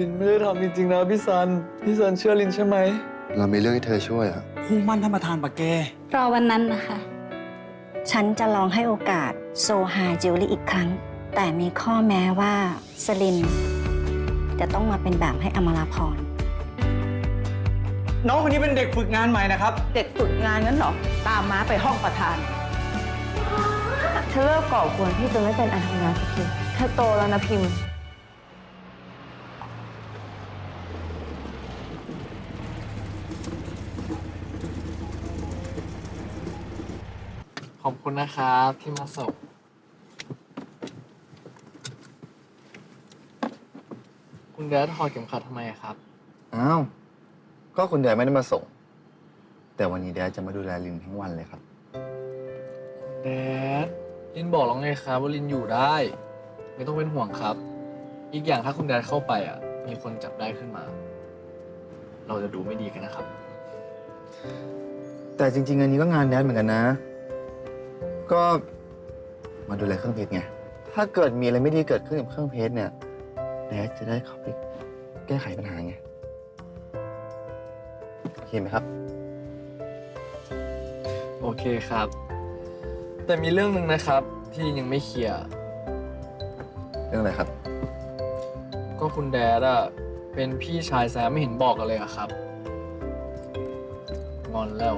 ลินไม่ได้ทำจริงๆนะพี่ซัน พี่ซันเชื่อลินใช่ไหม เรามีเรื่องให้เธอช่วยอะคู่มั่นท่านประธานปะแก รอวันนั้นนะคะ ฉันจะลองให้โอกาสโซฮาจิวลี่อีกครั้ง แต่มีข้อแม้ว่าสลิน จะต้องมาเป็นแบบให้อมราพร น้องคนนี้เป็นเด็กฝึกงานใหม่นะครับ เด็กฝึกงานงั้นเหรอ ตามม้าไปห้องประธานเธอเลิกก่อกวนพี่จนไม่เป็นอันทำงานสักทีเธอโตแล้วนะพิมพ์ ขอบคุณนะครับที่มาส่งคุณแดดถอดเข็มขัดทำไมอะครับ อ้าว ก็คุณแดดไม่ได้มาส่ง แต่วันนี้แดดจะมาดูแลลินทั้งวันเลยครับ แดดลินบอกแล้วไงครับว่าลินอยู่ได้ ไม่ต้องเป็นห่วงครับ อีกอย่างถ้าคุณแดดเข้าไปอะ มีคนจับได้ขึ้นมา เราจะดูไม่ดีกันนะครับ แต่จริง ๆ อันนี้ก็งานแดดเหมือนกันนะ ก็มาดูแลเครื่องเพชรไง ถ้าเกิดมีอะไรไม่ดีเกิดขึ้นกับเครื่องเพชรเนี่ยแดดจะได้เข้าไปแก้ไขปัญหาไงโอเคไหมครับ โอเคครับ แต่มีเรื่องหนึ่งนะครับ ที่ยังไม่เคลียร์เรื่องอะไรครับ ก็คุณแดดอะเป็นพี่ชายแซมไม่เห็นบอกกันเลยอะครับงอนแล้ว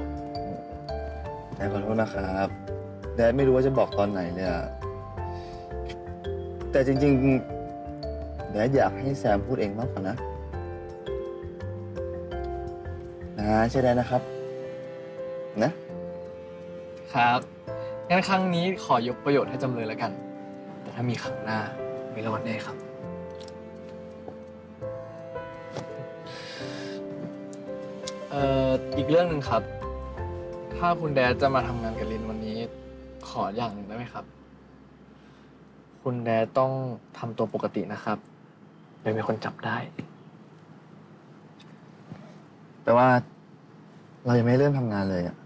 แดดขอโทษนะครับ แดดไม่รู้ว่าจะบอกตอนไหนเลยอะแต่จริง ๆ แดดอยากให้แซมพูดเองมากกว่านะ นะใช่แดดนะครับ นะ ครับงั้นครั้งนี้ขอยกประโยชน์ให้จำเลยแล้วกัน แต่ถ้ามีครั้งหน้าไม่รอดแน่ครับ เอ่ออีกเรื่องหนึ่งครับ ถ้าคุณแดดจะมาทำงานกับลินวันนี้ ขออย่างหนึ่งได้ไหมครับ คุณแดดต้องทำตัวปกตินะครับไม่มีคนจับได้แปลว่าเรายังไม่เริ่มทำงานเลยอะ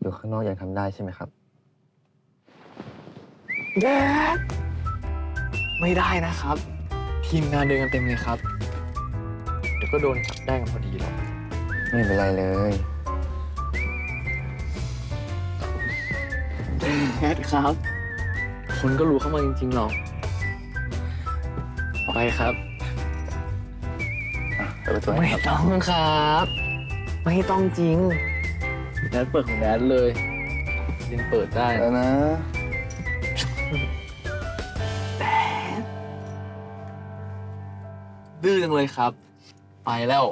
อยู่ข้างนอกยังทำได้ใช่ไหมครับ แดดไม่ได้นะครับ ทีมงานเดินกันเต็มเลยครับ เดี๋ยวก็โดนจับได้กันพอดีหรอกไม่เป็นไรเลย แดดครับ คนก็รู้เข้ามาจริงๆหรอกไปครับอะเปิดประตูให้ไม่ครับต้องครับ ไม่ต้องจริงแดดเปิดของแดดเลยยังเปิดได้แล้วนะ ดื้อจังเลยครับ ไปแล้ว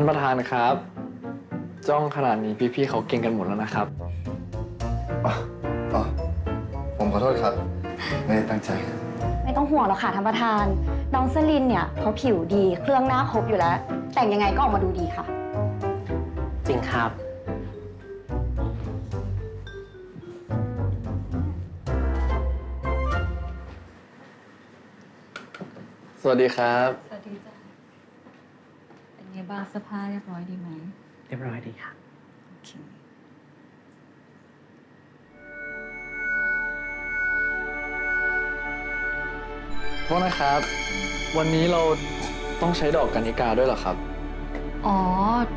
านประธานครับ จ้องขนาดนี้พี่ๆเขาเก่งกันหมดแล้วนะครับ อ๋ออ๋อผมขอโทษครับ ไม่ได้ตั้งใจ ไม่ต้องห่วงหรอกค่ะท่านประธาน น้องสลินเนี่ยเขาผิวดีเครื่องหน้าครบอยู่แล้ว แต่งยังไงก็ออกมาดูดีค่ะ จริงครับ สวัสดีครับ สวัสดีจ้ะเป็นไง บ้างเสื้อผ้าเรียบร้อยดีไหมเรียบร้อยดีค่ะ โอเคโทษนะครับ วันนี้เราต้องใช้ดอกกัญญกาด้วยเหรอครับ อ๋อ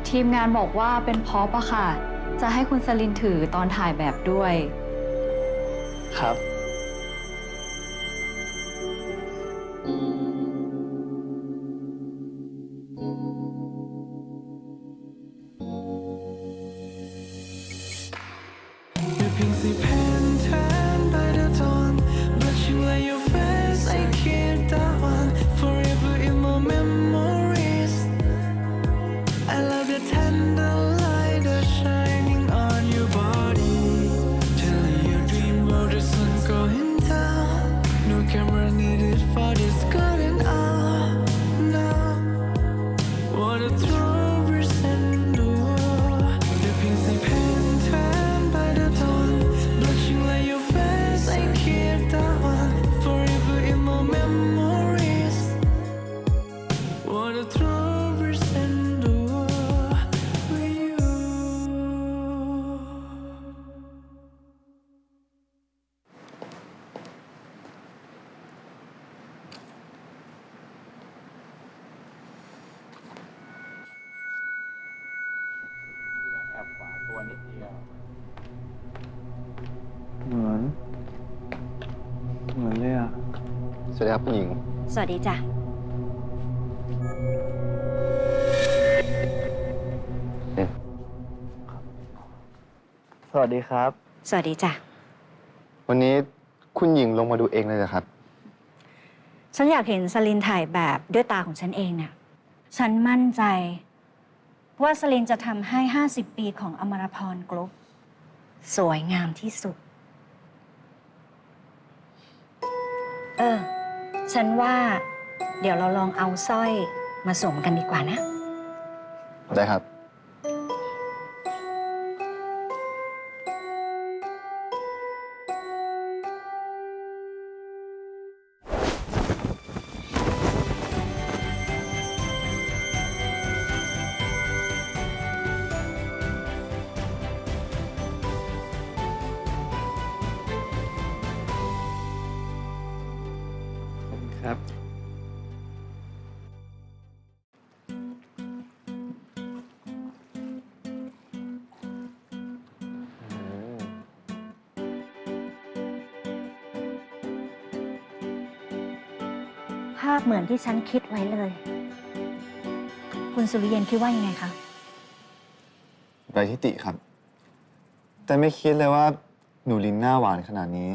ทีมงานบอกว่าเป็นพอปอะค่ะ จะให้คุณสลินถือตอนถ่ายแบบด้วย ครับ tender นิดเดียว เหมือน เหมือนเลยอะ สวัสดีครับคุณหญิง สวัสดีจ้ะ สวัสดีครับ สวัสดีจ้ะ วันนี้คุณหญิงลงมาดูเองเลยเหรอครับ ฉันอยากเห็นสลินถ่ายแบบด้วยตาของฉันเองน่ะฉันมั่นใจ ว่าสลินจะทำให้ 50 ปีของอมรพรกรุ๊ปสวยงามที่สุด เออ ฉันว่า เดี๋ยวเราลองเอาสร้อยมาสวมกันดีกว่านะ ได้ครับ ครับภาพเหมือนที่ฉันคิดไว้เลย คุณสุริเย็นคิดว่ายังไงคะ ไรทิติครับ แต่ไม่คิดเลยว่าหนูลินหน้าหวานขนาดนี้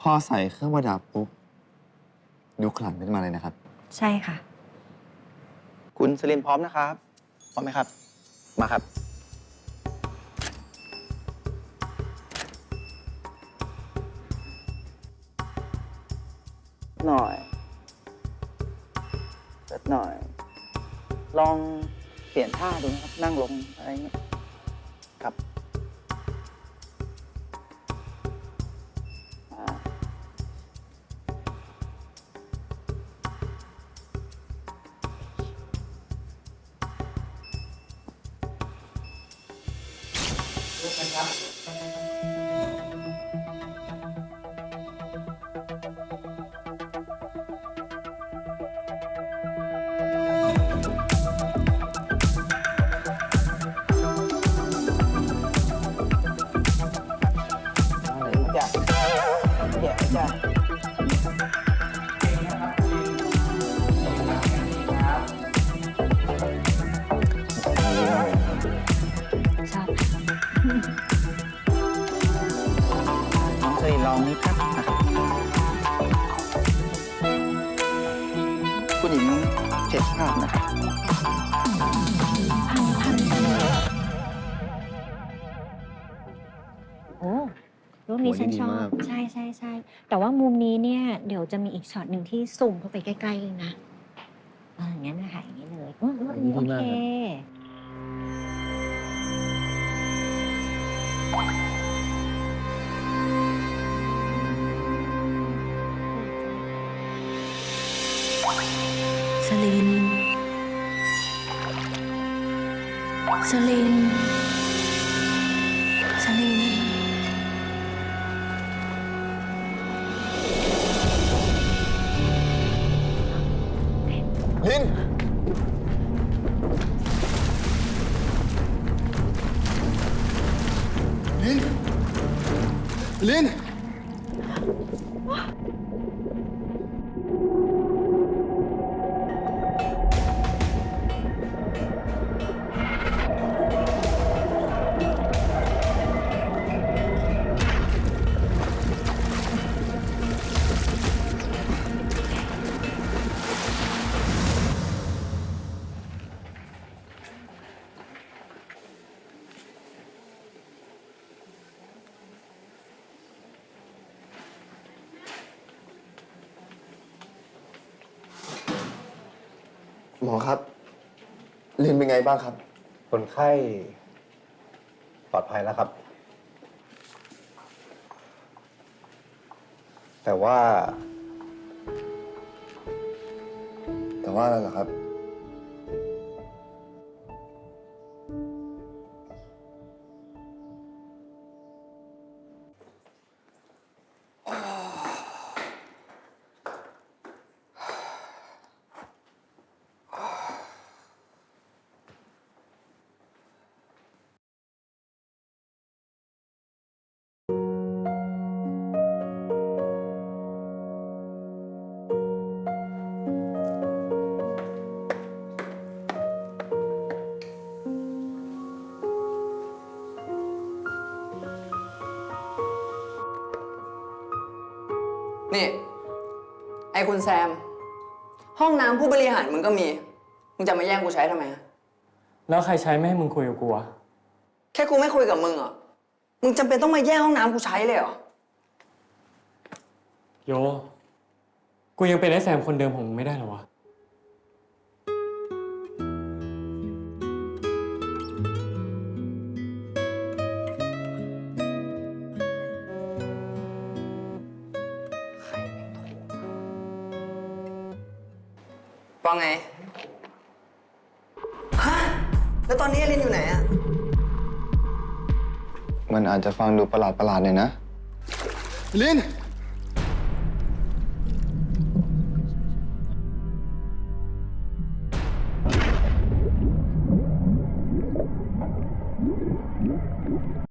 พอใส่เครื่องประดับปุ๊บ ดูขลังขึ้นมาเลยนะครับ ใช่ค่ะ คุณสลินพร้อมนะครับ พร้อมไหมครับ มาครับ หน่อยเิดหน่อย ลองเปลี่ยนท่าดูนะครับ นั่งลงอะไรเงี้ย จ้ะเดี๋ยวจ้ะ โอ้รูปนี้ฉันชอโอ้ยดีบมากใช่ใช่ใช่แต่ว่ามุมนี้เนี่ย เดี๋ยวจะมีอีกช็อตหนึ่งที่สุ่มเข้าไปใกล้ๆเลยนะเอออย่างนั้นนะคะอย่างนี้เลยอืมอืมอืมโอเค สลินสลิน ลิน ลิน ลิน หมอครับลินเป็นไงบ้างครับ คนไข้ปลอดภัยแล้วครับ แต่ว่า แต่ว่าอะไรเหรอครับ นี่ไอ้คุณแซม ห้องน้ำผู้บริหารมึงก็มี มึงจะมาแย่งกูใช้ทำไมอะแล้วใครใช้ไม่ให้มึงคุยกับกูอะแค่กูไม่คุยกับมึงเหรอะมึงจำเป็นต้องมาแย่งห้องน้ำกูใช้เลยเหรอ โย กูยังเป็นไอ้แซมคนเดิมของมึงไม่ได้เหรอวะ ว่าไง ฮะ แล้วตอนนี้อลินอยู่ไหนอะมันอาจจะฟังดูประหลาดประหลาดๆหน่อยนะลิน